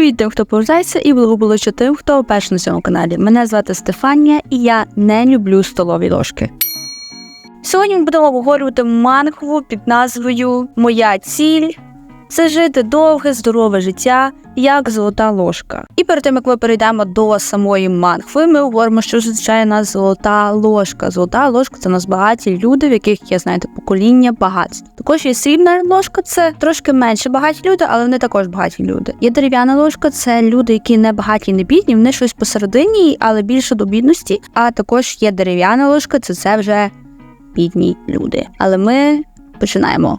Привіт тим, хто повертається, і благополуччя тим, хто перший на цьому каналі. Мене звати Стефанія, і я не люблю столові ложки. Сьогодні ми будемо обговорювати мангву під назвою Моя ціль це жити довге, здорове життя, як золота ложка. І перед тим як ми перейдемо до самої мангви, ми говоримо, що означає нас золота ложка. Золота ложка це нас багаті люди, в яких є, знаєте, покоління багатств. Також є срібна ложка, це трошки менше багаті люди, але вони також багаті люди. Є дерев'яна ложка, це люди, які не багаті, не бідні, вони щось посередині, але більше до бідності. А також є дерев'яна ложка, це це вже бідні люди. Але ми починаємо.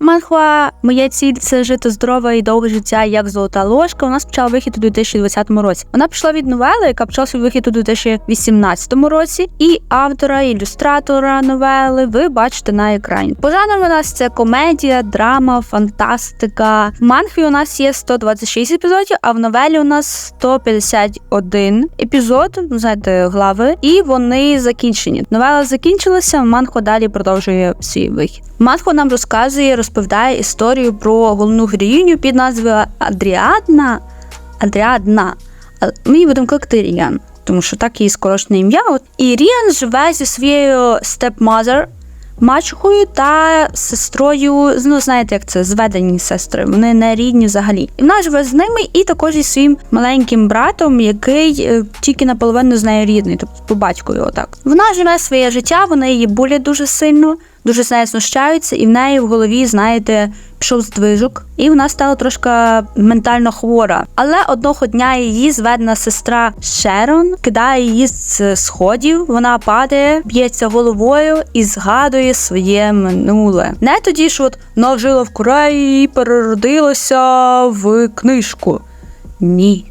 Манхва, моя ціль це жити здорове і довге життя, як золота ложка. Вона почала вихід у 2020 році. Вона пішла від новели, яка почала свій вихід у 2018 році, і автора, і ілюстратора новели ви бачите на екрані. По жанрам у нас це комедія, драма, фантастика. В манхві у нас є 126 епізодів, а в новелі у нас 151 епізод, ну, знаєте, глави, і вони закінчені. Новела закінчилася. Манхва далі продовжує свій вихід. Манхва нам розказує, розповідає історію про головну героїню під назвою Адріадна. Адріадна. Ми її будемо кликати Ріан, тому що так її скорочне ім'я. І Ріан живе зі своєю степмазер, мачухою та сестрою. Ну, знаєте, як це зведені сестри. Вони не рідні взагалі. І вона живе з ними і також зі своїм маленьким братом, який е, тільки наполовину з нею рідний, тобто по батькові. Отак. Вона живе своє життя, вони її болять дуже сильно. Дуже з нею знущаються, і в неї в голові, знаєте, пішов здвижок, і вона стала трошки ментально хвора. Але одного дня її зведена сестра Шерон кидає її з сходів. Вона падає, б'ється головою і згадує своє минуле. Не тоді ж от вона жила в Кореї і переродилася в книжку. Ні.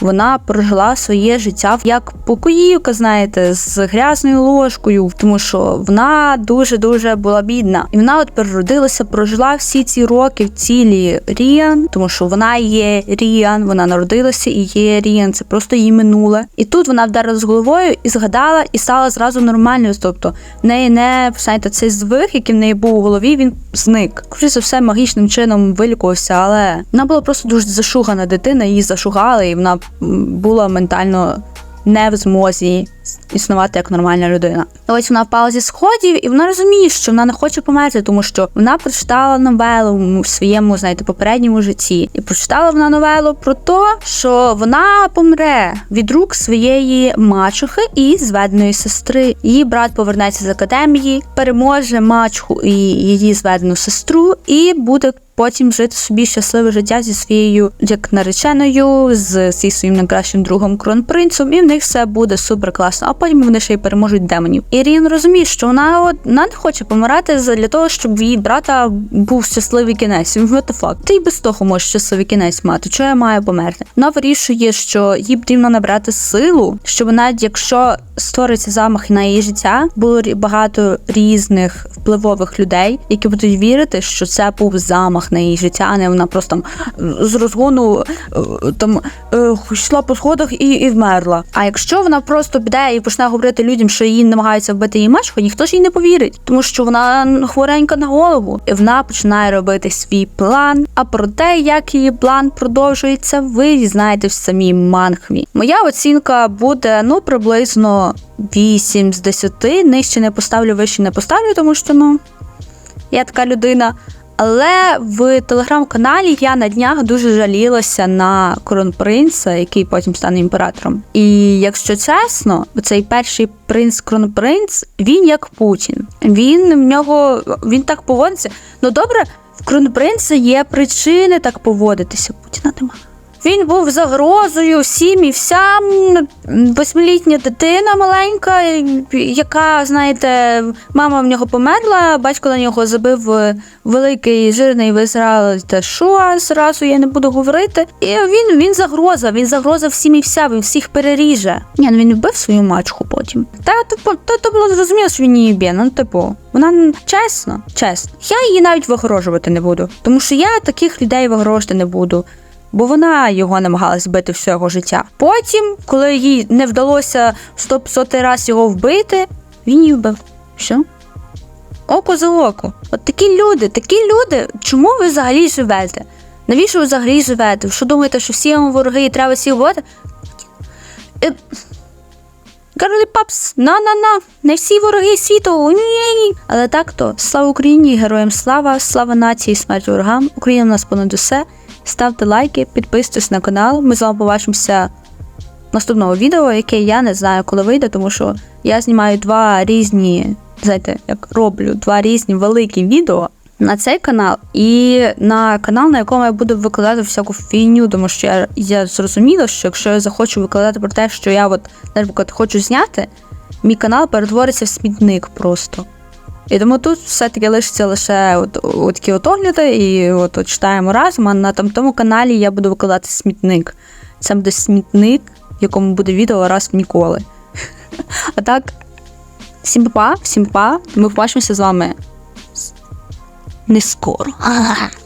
Вона прожила своє життя як покоївка, знаєте, з грязною ложкою, тому що вона дуже дуже була бідна, і вона от переродилася, прожила всі ці роки в цілі Ріан, тому що вона є Ріан, вона народилася і є Ріан. Це просто її минуле. І тут вона вдарила з головою і згадала, і стала зразу нормальною. Тобто в неї не знаєте, цей звик, який в неї був у голові, він зник. Скоріше за все магічним чином вилікувався, але вона була просто дуже зашугана дитина, її зашугали, і вона була ментально не в змозі існувати як нормальна людина. Ось вона впала зі сходів, і вона розуміє, що вона не хоче померти, тому що вона прочитала новелу в своєму, знаєте, попередньому житті. І прочитала вона новелу про те, що вона помре від рук своєї мачухи і зведеної сестри. Її брат повернеться з академії, переможе мачуху і її зведену сестру, і буде. Потім жити собі щасливе життя зі своєю як нареченою, з зі своїм найкращим другом кронпринцем, і в них все буде супер класно. А потім вони ще й переможуть демонів. І Рін розуміє, що вона от вона не хоче помирати для того, щоб її брата був щасливий кінець. What the fuck? Ти й без того можеш щасливий кінець мати. Чого я маю померти? Вона вирішує, що їй потрібно набрати силу, щоб навіть якщо створиться замах на її життя, було багато різних впливових людей, які будуть вірити, що це був замах на її життя, а не вона просто там з розгону е, там е, йшла по сходах і, і вмерла. А якщо вона просто піде і почне говорити людям, що її намагаються вбити її мачку, ніхто ж їй не повірить, тому що вона хворенька на голову, і вона починає робити свій план. А про те, як її план продовжується, ви дізнаєте в самій манхві. Моя оцінка буде ну приблизно 8 з 10. Нижче не поставлю, вище не поставлю, тому що ну я така людина. Але в телеграм-каналі я на днях дуже жалілася на кронпринца, який потім стане імператором. І якщо чесно, цей перший принц кронпринц, він як Путін. Він в нього він так поводиться. Ну добре, в кронпринца є причини так поводитися. Путіна немає. Він був загрозою всім і всям. Восьмилітня дитина маленька, яка, знаєте, мама в нього померла, батько на нього забив великий жирний в те що зразу я не буду говорити. І він він загроза, він загроза всім і вся, він всіх переріже. Ні, ну він вбив свою мачку потім. Та типу, то, то було зрозуміло, що він її б'є. Ну, типу, вона чесно, чесно. Я її навіть вигорожувати не буду, тому що я таких людей вигорожувати не буду бо вона його намагалась вбити всього життя. Потім, коли їй не вдалося сто сотий раз його вбити, він її вбив. Що? Око за око. От такі люди, такі люди, чому ви взагалі живете? Навіщо ви взагалі живете? Що думаєте, що всі вам вороги і треба всіх вбивати? Е, Карлі Папс, на-на-на, не всі вороги світу. Ні. Але так то, слава Україні, героям слава, слава нації, смерть ворогам. Україна в нас понад усе. Ставте лайки, підписуйтесь на канал. Ми з вами побачимося в наступного відео, яке я не знаю, коли вийде, тому що я знімаю два різні, знаєте, як роблю два різні великі відео на цей канал і на канал, на якому я буду викладати всяку фігню, тому що я, я зрозуміла, що якщо я захочу викладати про те, що я от, наприклад, хочу зняти, мій канал перетвориться в смітник просто. І тому тут все-таки лишиться лише от, от такі от огляди, і от, от читаємо разом, а на там, тому каналі я буду викладати смітник. Це буде смітник, в якому буде відео раз в ніколи. А так, всім па, всім па. Ми побачимося з вами не скоро.